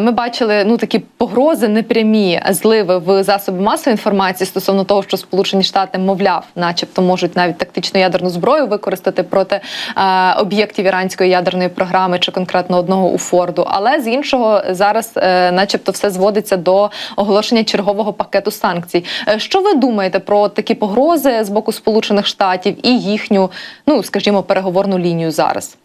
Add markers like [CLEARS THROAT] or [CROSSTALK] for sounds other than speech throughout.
Ми бачили ну такі погрози, непрямі зливи в засоби масової інформації стосовно того, що Сполучені Штати, мовляв, начебто, можуть навіть тактичну ядерну зброю використати проти е, об'єктів іранської ядерної програми чи конкретно одного у Форду. Але з іншого зараз, е, начебто, все зводиться до оголошення чергового пакету санкцій. Е, Що ви думаєте про такі погрози з боку Сполучених Штатів і їхню, ну скажімо, переговорну лінію зараз?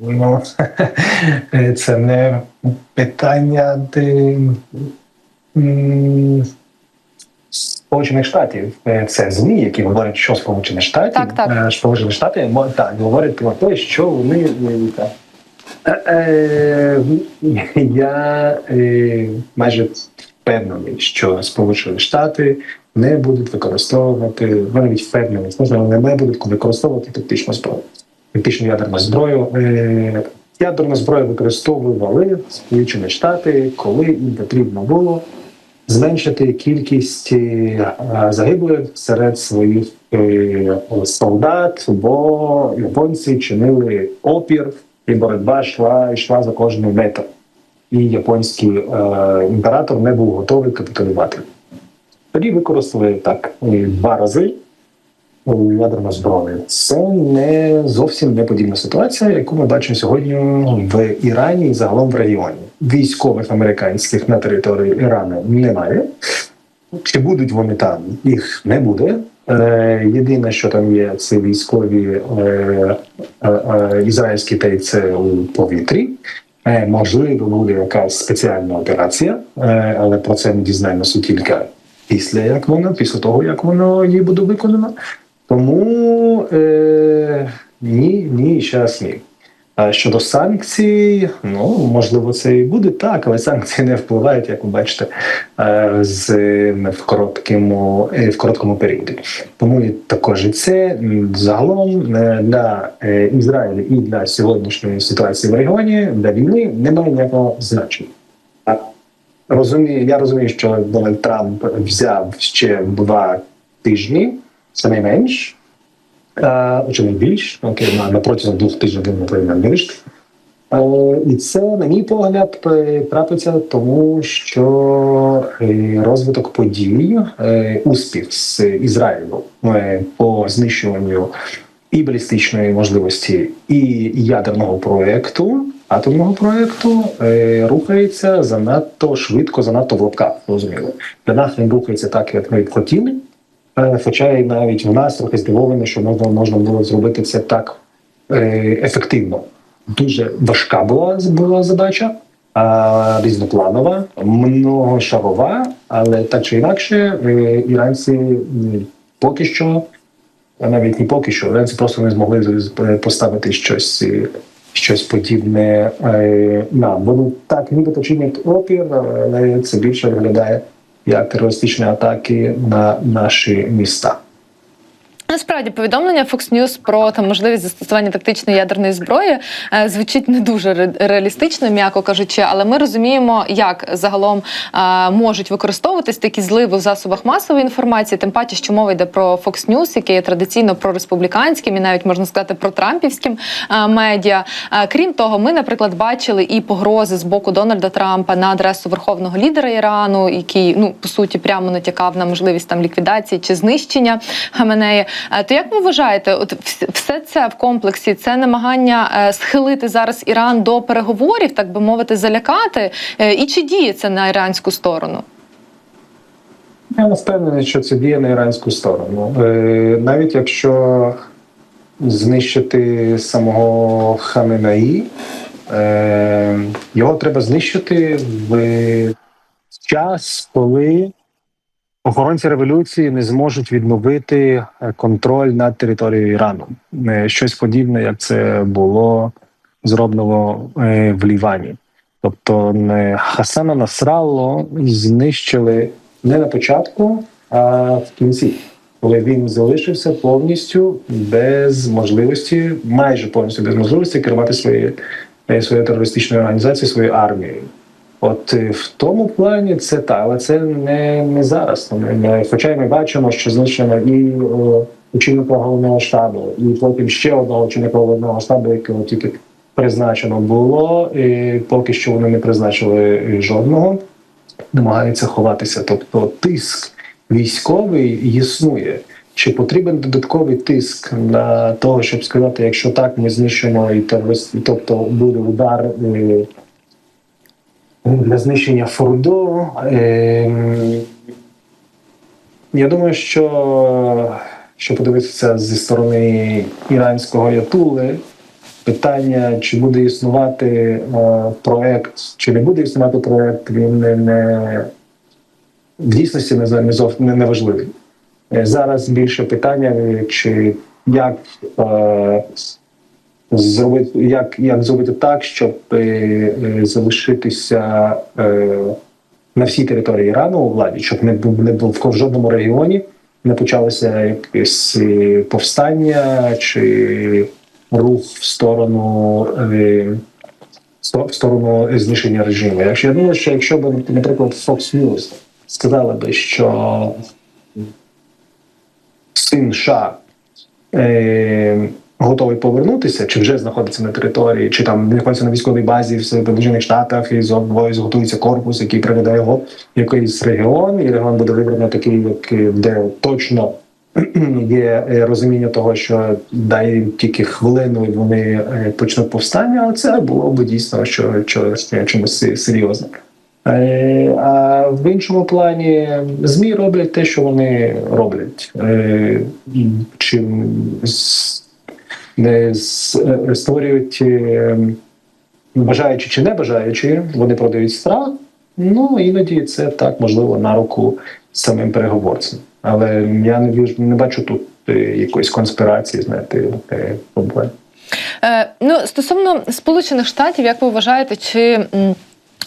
Ну, [LAUGHS] це не питання де, Сполучених Штатів. Е, Це ЗМІ, які говорять, що Сполучені Штати, Так, так. е, Сполучені Штати так, говорять про те, що вони так. Е, Я майже впевнений, що Сполучені Штати не будуть використовувати, вони навіть впевнені, можливо, вони не будуть використовувати тактичну зброю тактичну ядерну зброю. Е, Ядерну зброю використовували Сполучені Штати, коли їм потрібно було зменшити кількість е, загиблих серед своїх е, солдат, бо японці чинили опір, і боротьба йшла, йшла за кожний метр. І японський імператор не був готовий капітулювати. Тоді використали так два рази ядерну зброю. Це не зовсім не подібна ситуація, яку ми бачимо сьогодні в Ірані і загалом в регіоні. Військових американських на території Ірану немає. Чи будуть вони там? Їх не буде. Е, єдине, що там є, це військові е, е, е, ізраїльські це у повітрі. Е, можливо, буде якась спеціальна операція, е, але про це ми дізнаємося тільки після як воно, після того як воно її буде виконано. Тому е, ні, ні, ще раз ні. А щодо санкцій, ну можливо, це і буде так, але санкції не впливають, як ви бачите, е, з в короткому е, в короткому періоді. Тому і також і це загалом е, для Ізраїлю і для сьогоднішньої ситуації в регіоні для війни немає ніякого значення. Розумію, я розумію, що Дональд Трамп взяв ще два тижні, не менш, е, чи не більш, окей, на, протязі двох тижнів він не повинен. Е, І це, на мій погляд, е, трапиться тому, що розвиток подій, успіх з Ізраїлю по знищуванню і балістичної можливості, і ядерного проекту, атомного проекту е, рухається занадто швидко, занадто в лапках, розуміло. Для нас він рухається так, як ми хотіли. Е, Хоча і навіть в нас трохи здивовані, що можна можна було зробити це так е, ефективно. Дуже важка була, була задача, а, різнопланова, многошарова, але так чи інакше, е, іранці поки що, а навіть не поки що, іранці просто не змогли поставити щось. Щось подібне нам. Вони так нібито чинять опір, але це більше виглядає як терористичні атаки на наші міста. Насправді повідомлення Fox News про там можливість застосування тактичної ядерної зброї е, звучить не дуже ре- реалістично, м'яко кажучи, але ми розуміємо, як загалом е, можуть використовуватись такі зливи в засобах масової інформації. Тим паче, що мова йде про Fox News, яке є традиційно прореспубліканським і навіть можна сказати про трампівським е, медіа. Крім того, ми, наприклад, бачили і погрози з боку Дональда Трампа на адресу верховного лідера Ірану, який ну по суті прямо натякав на можливість там ліквідації чи знищення Хаменеї. Е, То як ви вважаєте, от все це в комплексі це намагання е, схилити зараз Іран до переговорів, так би мовити, залякати? Е, І чи діє це на іранську сторону? Я не впевнений, що це діє на іранську сторону. Навіть якщо знищити самого Хаменаї, його треба знищити в час, коли охоронці революції не зможуть відновити е, контроль над територією Ірану. Е, щось подібне, як це було зроблено е, в Лівані. Тобто не Хасана Насралло знищили не на початку, а в кінці, коли він залишився повністю без можливості, майже повністю без можливості керувати своєю своєю терористичною організацією, своєю армією. От в тому плані це так, але це не, не зараз. Хоча ми бачимо, що знищено і очільника головного штабу, і потім ще одного очільника головного штабу, якого тільки призначено було, і поки що вони не призначили жодного. Намагаються ховатися. Тобто тиск військовий існує. Чи потрібен додатковий тиск на того, щоб сказати, якщо так, ми знищимо і терорист, тобто буде удар е, для знищення Фордо. Е, я думаю, що що подивитися зі сторони іранського ятули, питання, чи буде існувати е, проект, чи не буде існувати проект, він не, не в дійсності не, не, не, важливий. Е, Зараз більше питання, е, чи як зробити, як, як зробити так, щоб е, е, залишитися е, на всій території Ірану у владі, щоб не не був в жодному регіоні, не почалося якесь повстання чи рух в сторону. В сторону знищення режиму. Якщо я думаю, що якщо б, наприклад, Fox News сказали би, що син США готовий повернутися, чи вже знаходиться на території, чи там знаходиться на військовій базі в Сполучених Штатах, і готується корпус, який приведе його в якийсь регіон, і регіон буде вибрано такий, як, де точно [CLEARS THROAT] є е, розуміння того, що дай тільки хвилину, і вони е, почнуть повстання, але це було б дійсно що, що, що чимось се- серйозним. Е, А в іншому плані ЗМІ роблять те, що вони роблять. Чим створюють, е, бажаючи чи не бажаючи, вони продають страх. Ну іноді це так можливо на руку самим переговорцям. Але я не віж- не бачу тут е, якоїсь конспірації, знаєте, е, проблем. Е, ну, стосовно Сполучених Штатів, як ви вважаєте, чи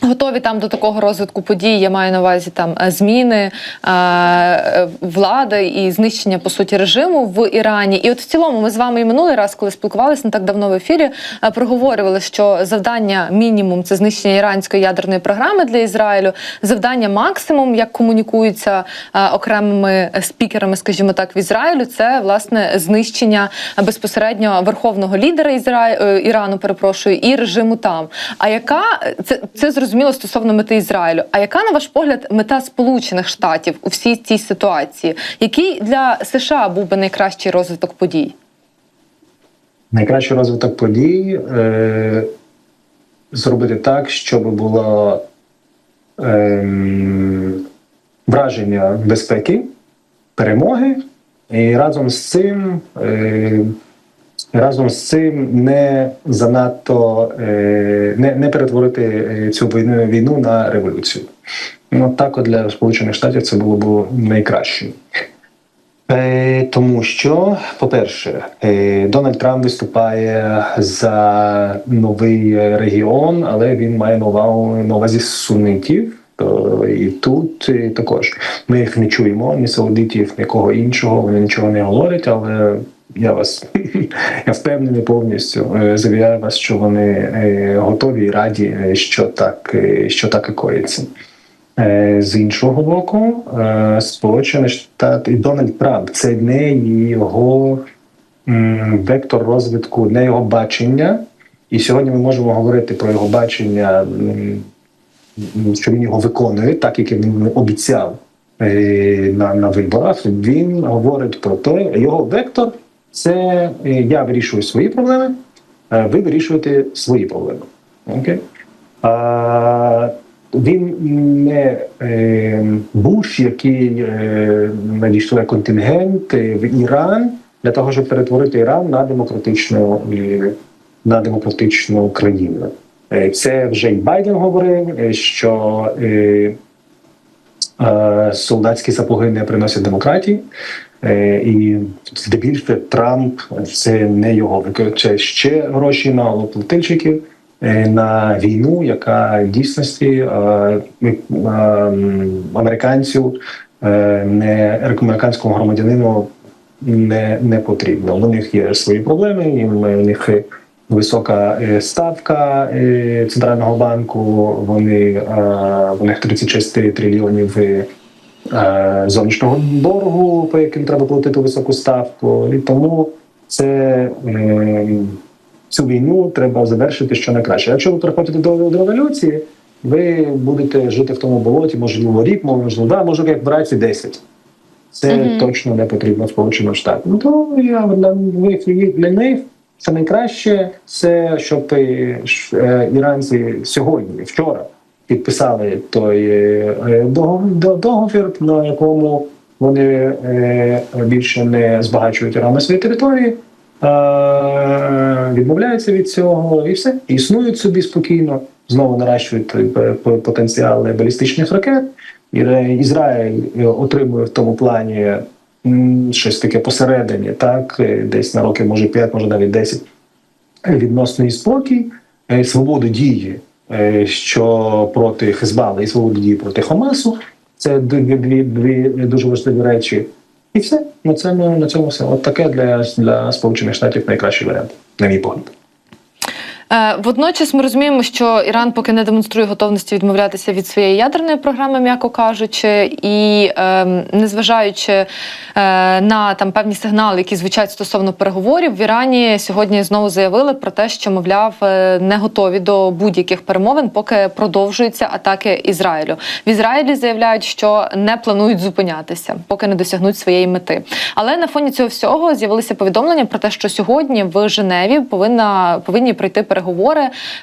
готові там до такого розвитку подій? Я маю на увазі там е, зміни е, е, влади і знищення по суті режиму в Ірані? І от в цілому ми з вами і минулий раз, коли спілкувалися не так давно в ефірі, е, проговорювали, що завдання мінімум це знищення іранської ядерної програми для Ізраїлю, завдання максимум, як комунікуються е, окремими спікерами, скажімо так, в Ізраїлю, це власне знищення безпосередньо верховного лідера Ізра... е, Ірану, перепрошую, і режиму там. А яка це, це зрозуміло стосовно мети Ізраїлю? А яка, на ваш погляд, мета Сполучених Штатів у всій цій ситуації? Який для США був би найкращий розвиток подій? Найкращий розвиток подій е, зробити так, щоб було ем, враження безпеки, перемоги, і разом з цим. Е, Разом з цим не занадто е, не, не перетворити е, цю війну, війну на революцію. Ну так от для Сполучених Штатів це було б найкраще. Е, тому що, по-перше, Дональд Трамп виступає за новий регіон, але він має на увазі сунитів. І тут е, також ми їх не чуємо, ні саудитів, нікого іншого. Вони нічого не говорять, але я вас [LAUGHS] я впевнений повністю. е, Завіряю вас, що вони е, готові і раді, е, що так, що так і коїться. З іншого боку, Сполучені Штати і Дональд Трамп це не його вектор розвитку, не його бачення. І сьогодні ми можемо говорити про його бачення, що він його виконує, так як він обіцяв на, на виборах. Він говорить про те, його вектор це е, я вирішую свої проблеми, е, ви вирішуєте свої проблеми. Окей? А, він не е, Буш, який е, надійшли контингент е, в Іран для того, щоб перетворити Іран на демократичну на демократичну країну. Це вже й Байден говорив, що е, солдатські сапоги не приносять демократії. Е, І здебільшого Трамп це не його виконує. Ще гроші на платильщиків, е, на війну, яка в дійсності е, е, американцю, е, не американському громадянину не, не потрібно. У них є свої проблеми, і у них висока е, ставка е, центрального банку. Вони е, у них 36 трильйонів. е, е, зовнішнього боргу, по яким треба платити високу ставку, і тому це е, цю війну треба завершити що найкраще. Якщо ви приходите до, до революції, ви будете жити в тому болоті, можливо, рік, можливо, два, може, як в раці 10. Це Мгм. точно не потрібно Сполученим Штатам. Ну, то я для них це найкраще, це щоб е, іранці сьогодні, вчора підписали той е, е, догов- до- договір, на якому вони більше не збагачують Іран на своїй території, відмовляються від цього і все. Існують собі спокійно, знову наращують е, п- потенціал балістичних ракет. Ізраїль отримує в тому плані щось таке посередині, так е, десь на роки, може 5, може навіть 10, е, відносний спокій, е, свободу дії, що проти Хезбали, і свободу дії проти Хамасу. Це дві, дві, дві дуже важливі речі. І все. На цьому, на цьому все. От таке для, для Сполучених Штатів найкращий варіант, на мій погляд. Е, Водночас ми розуміємо, що Іран поки не демонструє готовності відмовлятися від своєї ядерної програми, м'яко кажучи, і е, незважаючи е, на там певні сигнали, які звучать стосовно переговорів, в Ірані сьогодні знову заявили про те, що мовляв не готові до будь-яких перемовин, поки продовжуються атаки Ізраїлю. В Ізраїлі заявляють, що не планують зупинятися, поки не досягнуть своєї мети. Але на фоні цього всього з'явилися повідомлення про те, що сьогодні в Женеві повинна повинні пройти переговори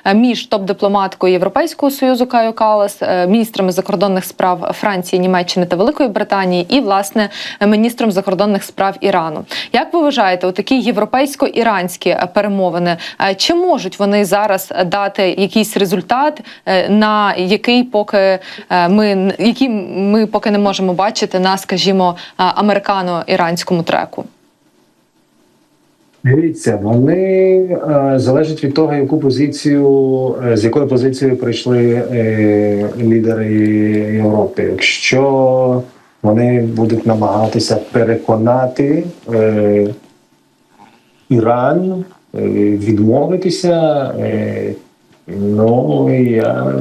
е, між топ-дипломаткою Європейського союзу Кайо Калас, е, міністрами закордонних справ Франції, Німеччини та Великої Британії, і власне міністром закордонних справ Ірану. Як ви вважаєте, такі європейсько-іранські е, перемовини чи можуть вони зараз дати якийсь результат, на який поки ми який ми поки не можемо бачити на, скажімо, американо-іранському треку? Дивіться, вони е, залежать від того, яку позицію, е, з якою позицією прийшли е, лідери Європи. Якщо вони будуть намагатися переконати е, Іран е, відмовитися, е, ну я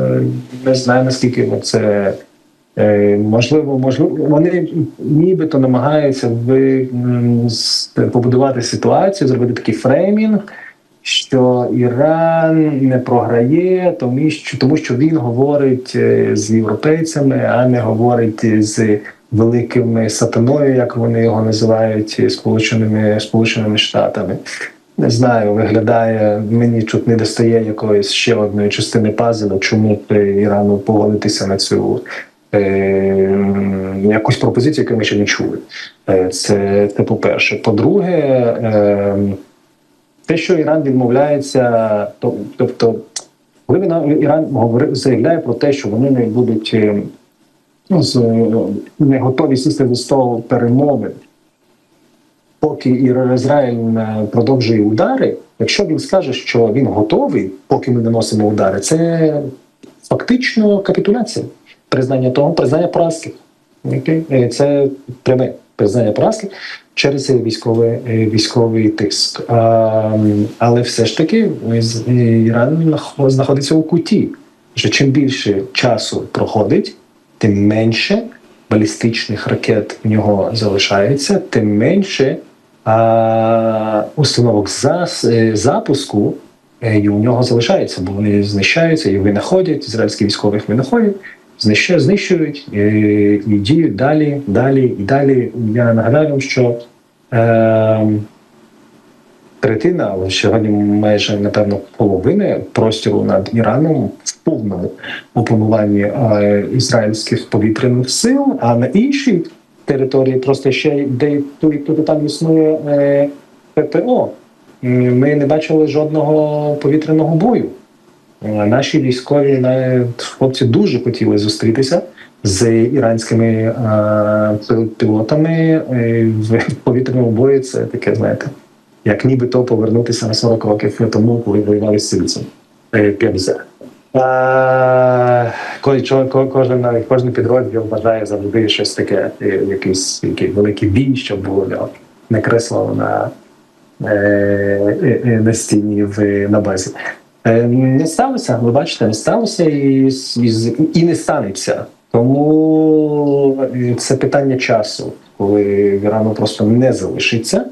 не знаю наскільки це. Е, Можливо, можливо, вони нібито намагаються ви, побудувати ситуацію, зробити такий фреймінг, що Іран не програє, тому що, тому що він говорить е, з європейцями, а не говорить з великим сатаною, як вони його називають, е, сполученими Сполученими Штатами. Не знаю, виглядає, мені тут не достає якоїсь ще одної частини пазла, чому б Ірану погодитися на цю якусь пропозицію, яку ми ще не чули. Е, Це, це по-перше. По-друге, е, те, що Іран відмовляється, тобто, коли він- Іран заявляє про те, що вони не будуть е, ну, не готові сісти до столу перемовин, поки Ізраїль е, продовжує удари, якщо він скаже, що він готовий, поки ми наносимо удари, це фактично капітуляція, признання того, признання поразки. Е, Це пряме признання поразки через військовий, е, військовий тиск. Але все ж таки е, Іран знаходиться у куті. Що чим більше часу проходить, тим менше балістичних ракет в нього залишається, тим менше а, установок зас, е, запуску е, і у нього залишається, бо вони знищаються і винаходять, ізраїльські військових винаходять, знищують, і, діють далі, далі і далі. Я нагадаю що е, третина, але сьогодні майже напевно половина простору над Іраном в повному опануванні е, ізраїльських повітряних сил, а на іншій території просто ще де тут там існує е, ППО. Ми не бачили жодного повітряного бою. Е, Наші військові хлопці дуже хотіли зустрітися з іранськими е, пілотами е, в повітряному бою. Це таке, знаєте, як нібито повернутися на 40 років тому, коли воювали з ПМЗ. Е, Кожен, чо- кожен, підрозділ вважає завжди щось таке, якийсь, який великий бій, щоб було накреслено на, на стіні в, на базі. Е, Не сталося, ви бачите, не сталося і, і, і не станеться. Тому е, це питання часу, коли Ірану просто не залишиться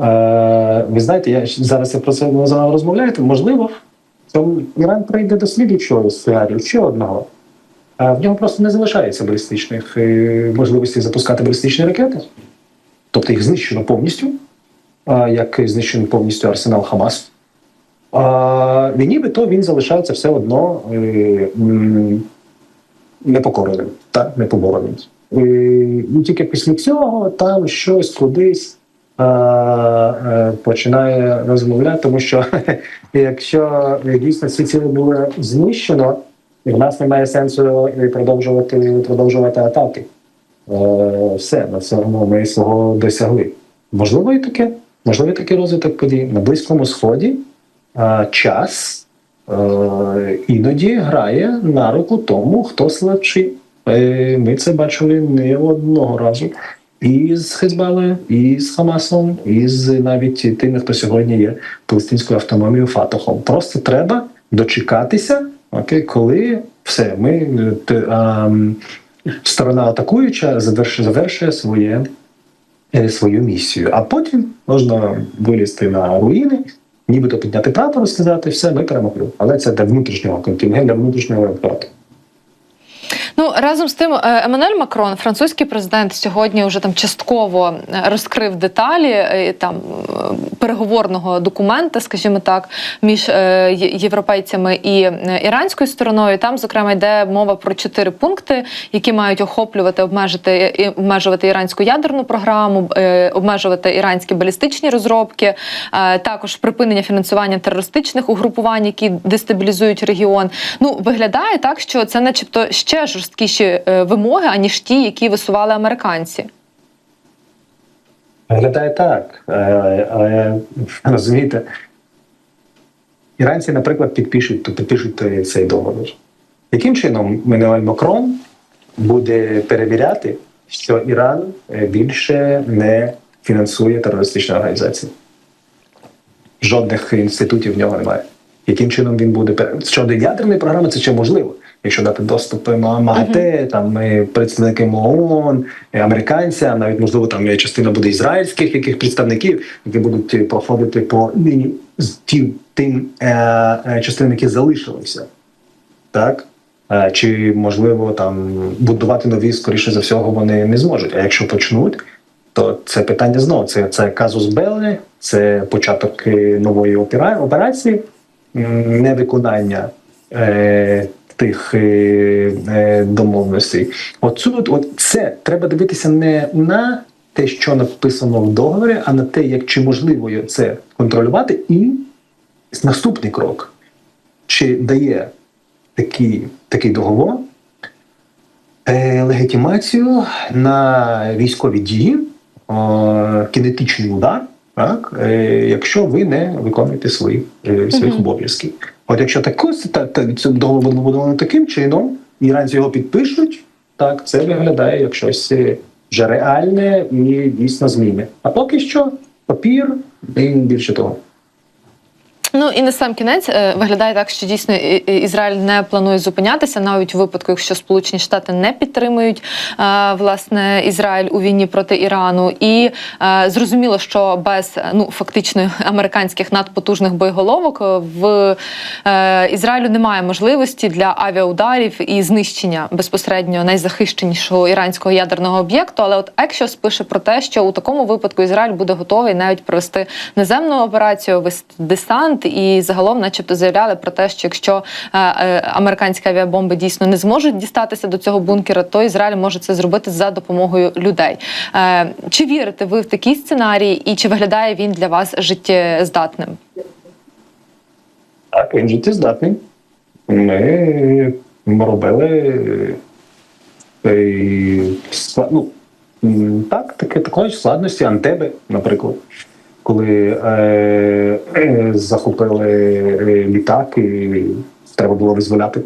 Е, ви знаєте, я зараз я про це розмовляю, можливо, то Іран прийде до слідчого сценарію, ще одного. А в нього просто не залишається балістичних е, можливостей запускати балістичні ракети. Тобто їх знищено повністю, як знищено повністю арсенал Хамас. А, нібито він залишається все одно е, непокореним та непобореним. І, і тільки після цього там щось кудись е, е, починає розмовляти, тому що [LAUGHS] якщо дійсно всі цілі були знищено, і в нас немає сенсу продовжувати, продовжувати атаки. Е, все, на цьому ми свого досягли. Можливо, і таке, можливо, і такий розвиток подій. На Близькому Сході е, час іноді грає на руку тому, хто слабший. Е, ми це бачили не одного разу. І з Хезбалою, і з Хамасом, і з навіть тими, хто сьогодні є палестинською автономією Фатохом. Просто треба дочекатися, окей, коли все, ми те, а, сторона атакуюча завершує, завершує своє, е, свою місію. А потім можна вилізти на руїни, нібито підняти прапор і сказати, все, ми перемогли. Але це для внутрішнього контингенту, для внутрішнього електорату. Ну разом з тим, е, Еммануель Макрон, французький президент, сьогодні вже там частково е, розкрив деталі е, там переговорного документа, скажімо так, між європейцями і іранською стороною. Там, зокрема, йде мова про чотири пункти, які мають охоплювати, обмежити і обмежувати іранську ядерну програму, обмежувати іранські балістичні розробки, також припинення фінансування терористичних угрупувань, які дестабілізують регіон. Ну виглядає так, що це, начебто, ще жорсткіші е, вимоги, аніж ті, які висували американці. Виглядає так. Е, Але розумієте, іранці, наприклад, підпишуть, підпишуть е, цей договір. Яким чином Менуель Макрон буде перевіряти, що Іран е, більше не фінансує терористичні організації? Жодних інститутів в нього немає. Яким чином він буде пере- щодо ядерної програми, це ще можливо. Якщо дати доступ ма- МАГАТЕ, там е, представникам ООН, американцям, навіть можливо там частина буде ізраїльських яких представників, які будуть проходити по лінії з тим, тим е, е, частинам, які залишилися. Так? Е, Чи можливо там будувати нові, скоріше за всього, вони не зможуть. А якщо почнуть, то це питання знову. Це, це казус Беллі, це початок е, нової опера- операції, невиконання е, тих е, е, домовленостей. Отсюд, от це треба дивитися не на те, що написано в договорі, а на те, як чи можливо це контролювати, і наступний крок. Чи дає такий, такий договор е, легітимацію на військові дії, е, кінетичний удар, так, е, якщо ви не виконуєте свої, е, своїх обов'язків. От якщо тако, та, та, це договор буде побудований таким чином, іранці його підпишуть, так, це виглядає як щось е, вже реальне і дійсно зміни. А поки що папір і більше того. Ну і на сам кінець е, виглядає так, що дійсно Ізраїль не планує зупинятися, навіть у випадку, якщо Сполучені Штати не підтримують е, власне Ізраїль у війні проти Ірану. І е, зрозуміло, що без ну фактично американських надпотужних боєголовок в Ізраїлю немає можливості для авіаударів і знищення безпосередньо найзахищенішого іранського ядерного об'єкту. Але от Екшос пише про те, що у такому випадку Ізраїль буде готовий навіть провести наземну операцію, вести десант, і загалом, начебто, заявляли про те, що якщо е, е, американські авіабомби дійсно не зможуть дістатися до цього бункера, то Ізраїль може це зробити за допомогою людей. Е, чи вірите ви в такий сценарій, і чи виглядає він для вас життєздатним? Так, він життєздатний. Ми, робили ну, так, таке, такої складності Антеби, наприклад, коли е, е, захопили е, літак і треба було визволяти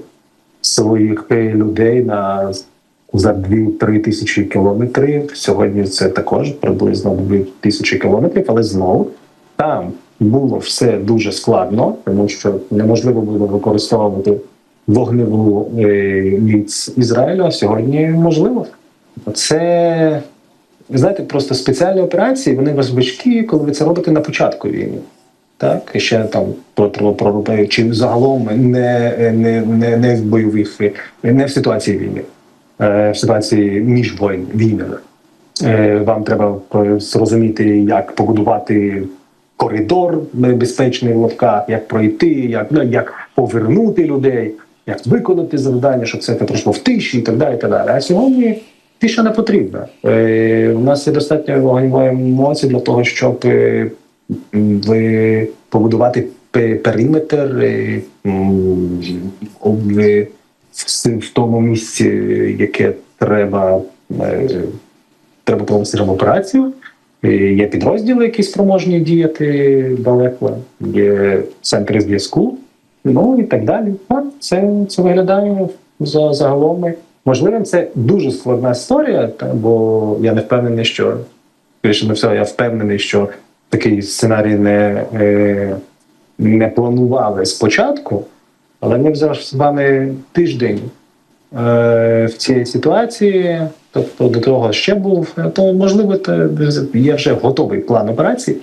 своїх е, людей на за 2-3 тисячі кілометрів. Сьогодні це також приблизно 2 тисячі кілометрів, але знову там було все дуже складно, тому що неможливо було використовувати вогневу е, міць Ізраїлю. А сьогодні можливо. Це ви знаєте, просто спеціальні операції вони важкі, коли ви це робите на початку війни. Так, і ще там про, чи загалом не, не, не, не в бойових, не в ситуації війни, е, в ситуації між воїн, війнами. Е, Вам треба е, зрозуміти, як побудувати коридор безпечний в лапках, як пройти, як, ну, як повернути людей, як виконати завдання, щоб це пройшло в тиші і так далі. І так далі. А сьогодні тиша не потрібна. Е, у нас є достатньо вогневої емоції для того, щоб побудувати периметр в, тому місці, яке треба. е, Треба провести операцію. Е, Є підрозділи, які спроможні діяти далеко, є центри зв'язку, ну і так далі. Це, це виглядає за загалом. Можливо, це дуже складна історія, бо я не впевнений, що більше на все, я впевнений, що такий сценарій не, е, не планували спочатку, але ми вже з вами тиждень е, в цій ситуації, тобто до того ще був, е, то можливо, є вже готовий план операції,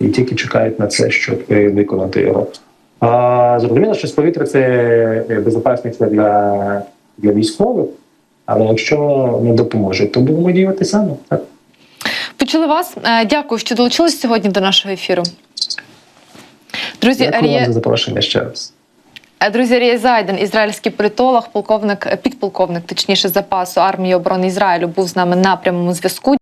і тільки чекають на це, щоб виконати його. А, зрозуміло, що з повітря це безпечність для, для військових, але якщо не допоможе, то будемо діяти саме. Так. Почули вас. Е, Дякую, що долучились сьогодні до нашого ефіру. Друзі, Дякую Арія- вам за запрошення ще раз. Е, Друзі, Арія Зайден, ізраїльський політолог, полковник, е, підполковник, точніше запасу армії оборони Ізраїлю, був з нами на прямому зв'язку.